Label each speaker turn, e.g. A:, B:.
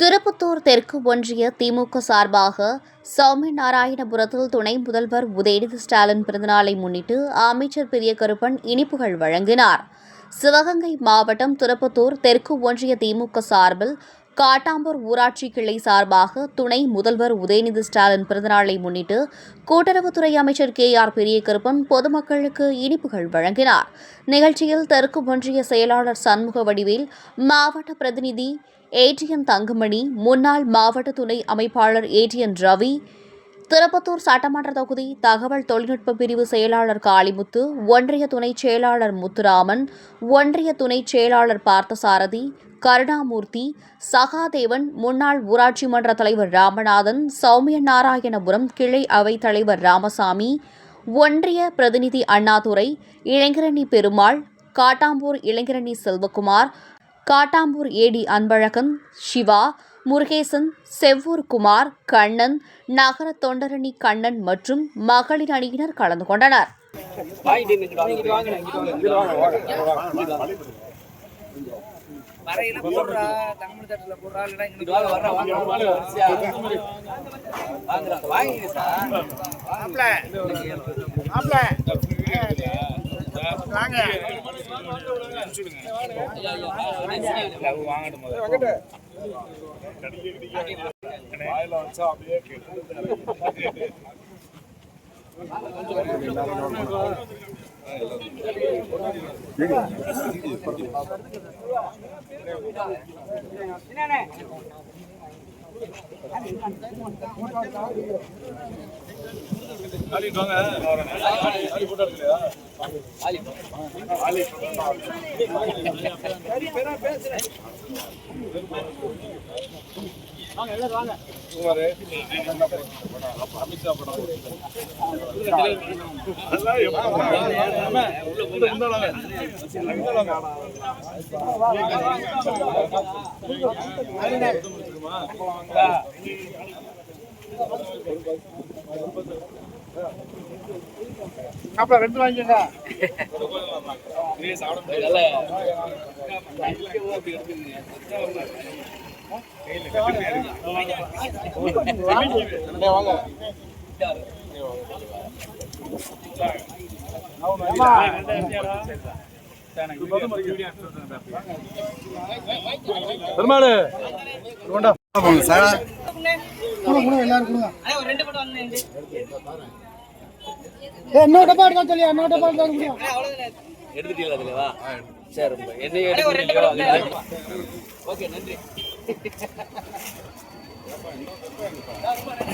A: திருப்பத்தூர் தெற்கு ஒன்றிய திமுக சார்பாக சௌமிய நாராயணபுரத்தில் துணை முதல்வர் உதயநிதி ஸ்டாலின் பிறந்தநாளை முன்னிட்டு அமைச்சர் பெரிய கருப்பன் இனிப்புகள் வழங்கினார். சிவகங்கை மாவட்டம் திருப்பத்தூர் தெற்கு ஒன்றிய திமுக சார்பில் காட்டாம்பூர் ஊராட்சி கிளை சார்பாக துணை முதல்வர் உதயநிதி ஸ்டாலின் பிறந்தநாளை முன்னிட்டு கூட்டுறவுத்துறை அமைச்சர் கே ஆர் பெரியகருப்பன் பொதுமக்களுக்கு இனிப்புகள் வழங்கினார். நிகழ்ச்சியில் தெற்கு ஒன்றிய செயலாளர் சண்முக வடிவேல் மாவட்ட பிரதிநிதி ஏடிஎன் தங்கமணி முன்னாள் மாவட்ட துணை அமைப்பாளர் ஏடிஎன் ரவி திருப்பத்தூர் சட்டமன்ற தொகுதி தகவல் தொழில்நுட்ப பிரிவு செயலாளர் காளிமுத்து ஒன்றிய துணைச் செயலாளர் முத்துராமன் ஒன்றிய துணைச் செயலாளர் பார்த்தசாரதி கருணாமூர்த்தி சகாதேவன் முன்னாள் ஊராட்சி மன்ற தலைவர் ராமநாதன் சௌமிய நாராயணபுரம் கிளை அவைத் தலைவர் ராமசாமி ஒன்றிய பிரதிநிதி அண்ணாதுரை இளைஞரணி பெருமாள் காட்டாம்பூர் இளைஞரணி செல்வகுமார் காட்டாம்பூர் ஏடி அன்பழகன் சிவா முருகேசன் செவ்வூர் குமார் கண்ணன் நகர தொண்டரணி கண்ணன் மற்றும் மகளிர் அணியினர் கலந்து கொண்டனர்.
B: வரையில போடுறா தமிழ் தட்டுல போடுறா இல்லைன்னா இங்க சார் வாங்க. வாயில வச்சா அப்படியே என்ன காலிட்டு வாங்க. காலி போட்டோ அமித்ஷா படம் மாப்பிள ரெண்டு வாங்கிக்கோங்க.
C: பெருமாள் கொண்டா. போங்க சார்.
D: ஏ இன்னொரு டப்பா எடுக்க சொல்லி இன்னொரு டப்பா முடியும்
B: எடுத்துட்டீங்களா அதுலவா சரி ரொம்ப. என்னைய எடுத்துட்டீங்களோ? ஓகே நன்றி.